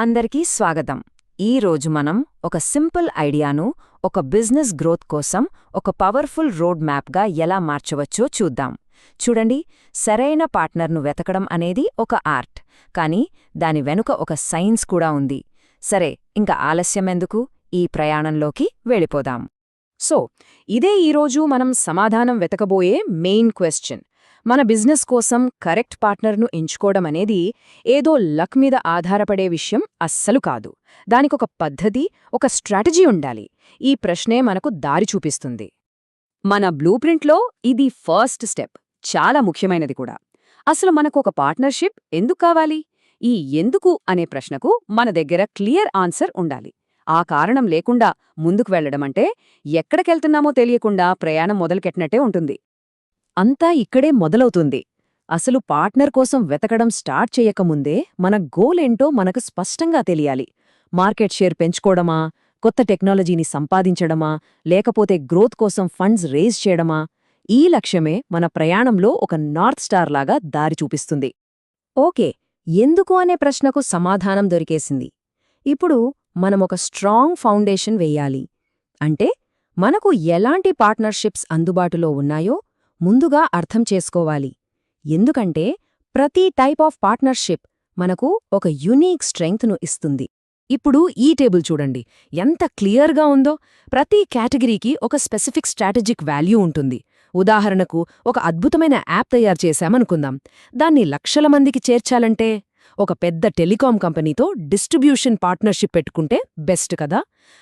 అందరికీ స్వాగతం. ఈ రోజు మనం ఒక సింపుల్ ఐడియాను ఒక బిజినెస్ గ్రోత్ కోసం ఒక పవర్ఫుల్ రోడ్ మ్యాప్గా ఎలా మార్చవచ్చో చూద్దాం. చూడండి సరైన పార్ట్నర్ను వెతకడం అనేది ఒక ఆర్ట్. కానీ దాని వెనుక ఒక సైన్స్ కూడా ఉంది. సరే ఇంకా ఆలస్యమెందుకు ఈ ప్రయాణంలోకి వెళ్ళిపోదాం. సో ఇదే ఈరోజు మనం సమాధానం వెతకబోయే మెయిన్ క్వశ్చన్ మన బిజినెస్ కోసం కరెక్ట్ పార్ట్నర్ను ఎంచుకోవడం అనేది ఏదో లక్ మీద ఆధారపడే విషయం అస్సలు కాదు. దానికొక పద్ధతి ఒక స్ట్రాటజీ ఉండాలి. ఈ ప్రశ్నే మనకు దారి చూపిస్తుంది. మన బ్లూ ప్రింట్లో ఇది ఫస్ట్ స్టెప్ చాలా ముఖ్యమైనది కూడా. అసలు మనకు ఒక పార్ట్నర్షిప్ ఎందుకు కావాలి? ఈ ఎందుకు అనే ప్రశ్నకు మన దగ్గర క్లియర్ ఆన్సర్ ఉండాలి. ఆ కారణం లేకుండా ముందుకు వెళ్ళడమంటే ఎక్కడికెళ్తున్నామో తెలియకుండా ప్రయాణం మొదలుకెట్టినట్టే ఉంటుంది. అంతా ఇక్కడే మొదలవుతుంది. అసలు పార్ట్నర్ కోసం వెతకడం స్టార్ట్ చేయకముందే మన గోల్ ఏంటో మనకు స్పష్టంగా తెలియాలి. మార్కెట్ షేర్ పెంచుకోవడమా? కొత్త టెక్నాలజీని సంపాదించడమా? లేకపోతే గ్రోత్ కోసం ఫండ్స్ రేజ్ చేయడమా? ఈ లక్ష్యమే మన ప్రయాణంలో ఒక నార్త్ స్టార్ లాగా దారి చూపిస్తుంది. ఓకే ఎందుకు అనే ప్రశ్నకు సమాధానం దొరికేసింది. ఇప్పుడు మనమొక స్ట్రాంగ్ ఫౌండేషన్ వెయ్యాలి అంటే మనకు ఎలాంటి పార్ట్నర్షిప్స్ అందుబాటులో ఉన్నాయో ముందుగా అర్థం చేసుకోవాలి. ఎందుకంటే ప్రతి టైప్ ఆఫ్ పార్ట్నర్షిప్ మనకు ఒక యునీక్ స్ట్రెంగ్త్ను ఇస్తుంది. ఇప్పుడు ఈ టేబుల్ చూడండి. ఎంత క్లియర్గా ఉందో. ప్రతి కేటగిరీకి ఒక స్పెసిఫిక్ స్ట్రాటజిక్ వాల్యూ ఉంటుంది. ఉదాహరణకు ఒక అద్భుతమైన యాప్ తయారు చేశామనుకుందాం. దాన్ని లక్షల మందికి చేర్చాలంటే ఒక పెద్ద టెలికాం కంపెనీతో డిస్ట్రిబ్యూషన్ పార్ట్నర్షిప్ పెట్టుకుంటే బెస్ట్ కదా.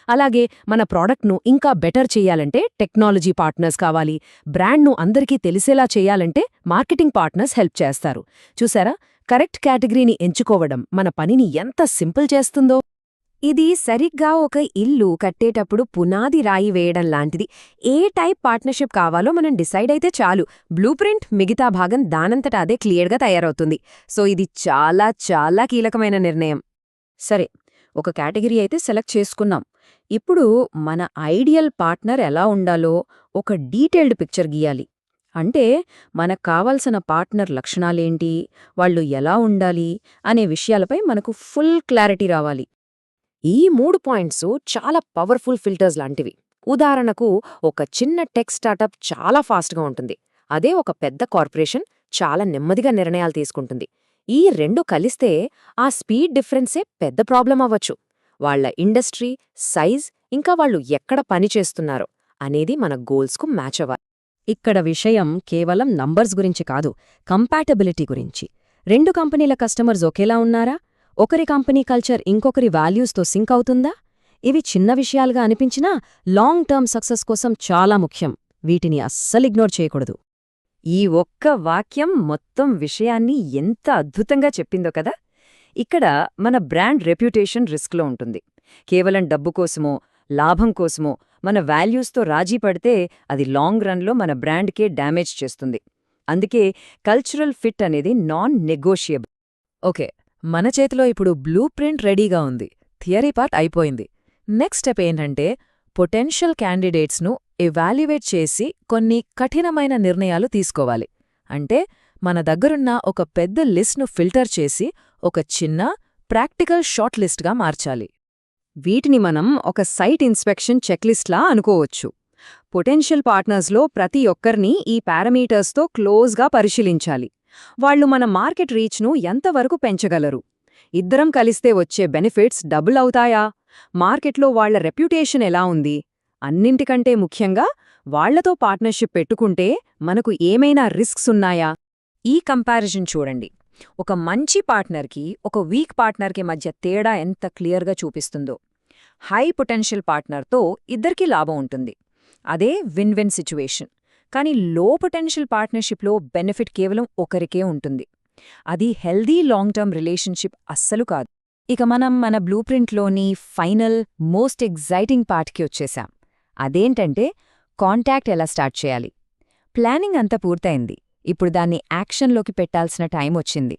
అలాగే మన ప్రోడక్ట్ను ఇంకా బెటర్ చెయ్యాలంటే టెక్నాలజీ పార్ట్నర్స్ కావాలి. బ్రాండ్ను అందరికీ తెలిసేలా చేయాలంటే మార్కెటింగ్ పార్ట్నర్స్ హెల్ప్ చేస్తారు. చూసారా? కరెక్ట్ కేటగిరీని ఎంచుకోవడం మన పనిని ఎంత సింపుల్ చేస్తుందో. ఇది సరిగ్గా ఒక ఇల్లు కట్టేటప్పుడు పునాది రాయి వేయడం లాంటిది. ఏ టైప్ పార్ట్నర్షిప్ కావాలో మనం డిసైడ్ అయితే చాలు. బ్లూ ప్రింట్ మిగతా భాగం దానంతట అదే క్లియర్గా తయారవుతుంది. సో ఇది చాలా చాలా కీలకమైన నిర్ణయం. సరే ఒక కేటగిరీ అయితే సెలెక్ట్ చేసుకున్నాం. ఇప్పుడు మన ఐడియల్ పార్ట్నర్ ఎలా ఉండాలో ఒక డీటెయిల్డ్ పిక్చర్ గీయాలి. అంటే మనకు కావాల్సిన పార్ట్నర్ లక్షణాలేంటి? వాళ్ళు ఎలా ఉండాలి? అనే విషయాలపై మనకు ఫుల్ క్లారిటీ రావాలి. ఈ మూడు పాయింట్స్ చాలా పవర్ఫుల్ ఫిల్టర్స్ లాంటివి. ఉదాహరణకు ఒక చిన్న టెక్ స్టార్టప్ చాలా ఫాస్ట్గా ఉంటుంది. అదే ఒక పెద్ద కార్పొరేషన్ చాలా నెమ్మదిగా నిర్ణయాలు తీసుకుంటుంది. ఈ రెండు కలిస్తే ఆ స్పీడ్ డిఫరెన్సే పెద్ద ప్రాబ్లం అవ్వచ్చు. వాళ్ళ ఇండస్ట్రీ సైజ్ ఇంకా వాళ్ళు ఎక్కడ పనిచేస్తున్నారో అనేది మన గోల్స్కు మ్యాచ్ అవ్వాలి. ఇక్కడ విషయం కేవలం నంబర్స్ గురించి కాదు కంపాటబిలిటీ గురించి. రెండు కంపెనీల కస్టమర్స్ ఒకేలా ఉన్నారా? ఒకరి కంపెనీ కల్చర్ ఇంకొకరి వాల్యూస్తో సింక్ అవుతుందా? ఇవి చిన్న విషయాలుగా అనిపించినా లాంగ్ టర్మ్ సక్సెస్ కోసం చాలా ముఖ్యం. వీటిని అస్సలు ఇగ్నోర్ చేయకూడదు. ఈ ఒక్క వాక్యం మొత్తం విషయాన్ని ఎంత అద్భుతంగా చెప్పిందో కదా! ఇక్కడ మన బ్రాండ్ రెప్యుటేషన్ రిస్క్లో ఉంటుంది. కేవలం డబ్బు కోసమో లాభం కోసమో మన వాల్యూస్తో రాజీ పడితే అది లాంగ్ రన్లో మన బ్రాండ్కే డ్యామేజ్ చేస్తుంది. అందుకే కల్చరల్ ఫిట్ అనేది నాన్ నెగోషియబుల్. ఓకే మన చేతిలో ఇప్పుడు బ్లూ ప్రింట్ రెడీగా ఉంది. థియరీ పార్ట్ అయిపోయింది. నెక్స్ట్ స్టెప్ ఏంటంటే పొటెన్షియల్ క్యాండిడేట్స్ను ఎవాల్యుయేట్ చేసి కొన్ని కఠినమైన నిర్ణయాలు తీసుకోవాలి. అంటే మన దగ్గరున్న ఒక పెద్ద లిస్ట్ను ఫిల్టర్ చేసి ఒక చిన్న ప్రాక్టికల్ షార్ట్ లిస్ట్గా మార్చాలి. వీటిని మనం ఒక సైట్ ఇన్స్పెక్షన్ చెక్లిస్ట్లా అనుకోవచ్చు. పొటెన్షియల్ పార్ట్నర్స్లో ప్రతి ఒక్కరినీ ఈ పారామీటర్స్తో క్లోజ్గా పరిశీలించాలి. వాళ్ళు మన మార్కెట్ రీచ్ను ఎంతవరకు పెంచగలరు? ఇద్దరం కలిస్తే వచ్చే బెనిఫిట్స్ డబుల్ అవుతాయా? మార్కెట్లో వాళ్ళ రెప్యుటేషన్ ఎలా ఉంది? అన్నింటికంటే ముఖ్యంగా వాళ్ళతో పార్ట్నర్షిప్ పెట్టుకుంటే మనకు ఏమైనా రిస్క్స్ ఉన్నాయా? ఈ కంపారిజన్ చూడండి. ఒక మంచి పార్ట్నర్కి ఒక వీక్ పార్ట్నర్కి మధ్య తేడా ఎంత క్లియర్గా చూపిస్తుందో. హై పొటెన్షియల్ పార్ట్నర్తో ఇద్దరికీ లాభం ఉంటుంది. అదే విన్ విన్ సిచ్యువేషన్. కానీ లో పొటెన్షియల్ పార్ట్నర్షిప్లో బెనిఫిట్ కేవలం ఒకరికే ఉంటుంది. అది హెల్దీ లాంగ్ టర్మ్ రిలేషన్షిప్ అస్సలు కాదు. ఇక మనం మన బ్లూ ప్రింట్లోని ఫైనల్ మోస్ట్ ఎగ్జైటింగ్ పార్ట్కి వచ్చేశాం అదేంటంటే కాంటాక్ట్ ఎలా స్టార్ట్ చేయాలి? ప్లానింగ్ అంతా పూర్తయింది. ఇప్పుడు దాన్ని యాక్షన్లోకి పెట్టాల్సిన టైం వచ్చింది.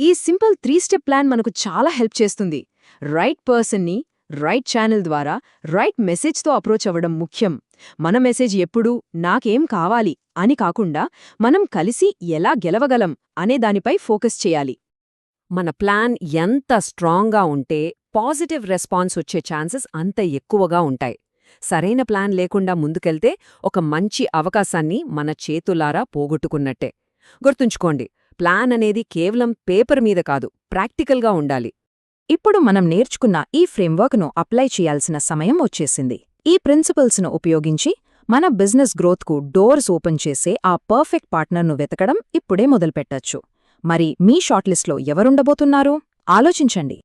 ఈ సింపుల్ త్రీ స్టెప్ ప్లాన్ మనకు చాలా హెల్ప్ చేస్తుంది. రైట్ పర్సన్ని రైట్ ఛానల్ ద్వారా రైట్ మెసేజ్తో అప్రోచ్ అవ్వడం ముఖ్యం. మన మెసేజ్ ఎప్పుడూ నాకేం కావాలి అని కాకుండా మనం కలిసి ఎలా గెలవగలం అనే దానిపై ఫోకస్ చేయాలి. మన ప్లాన్ ఎంత స్ట్రాంగ్గా ఉంటే పాజిటివ్ రెస్పాన్స్ వచ్చే ఛాన్సెస్ అంత ఎక్కువగా ఉంటాయి. సరైన ప్లాన్ లేకుండా ముందుకెళ్తే ఒక మంచి అవకాశాన్ని మన చేతులారా పోగొట్టుకున్నట్టే. గుర్తుంచుకోండి ప్లాన్ అనేది కేవలం పేపర్ మీద కాదు ప్రాక్టికల్గా ఉండాలి. ఇప్పుడు మనం నేర్చుకున్న ఈ ఫ్రేమ్వర్క్ను అప్లై చేయాల్సిన సమయం వచ్చేసింది. ఈ ప్రిన్సిపల్స్ను ఉపయోగించి మన బిజినెస్ గ్రోత్కు డోర్స్ ఓపెన్ చేసే ఆ పర్ఫెక్ట్ పార్ట్నర్ను వెతకడం ఇప్పుడే మొదలుపెట్టచ్చు. మరి మీ షార్ట్లిస్ట్లో ఎవరుండబోతున్నారు? ఆలోచించండి.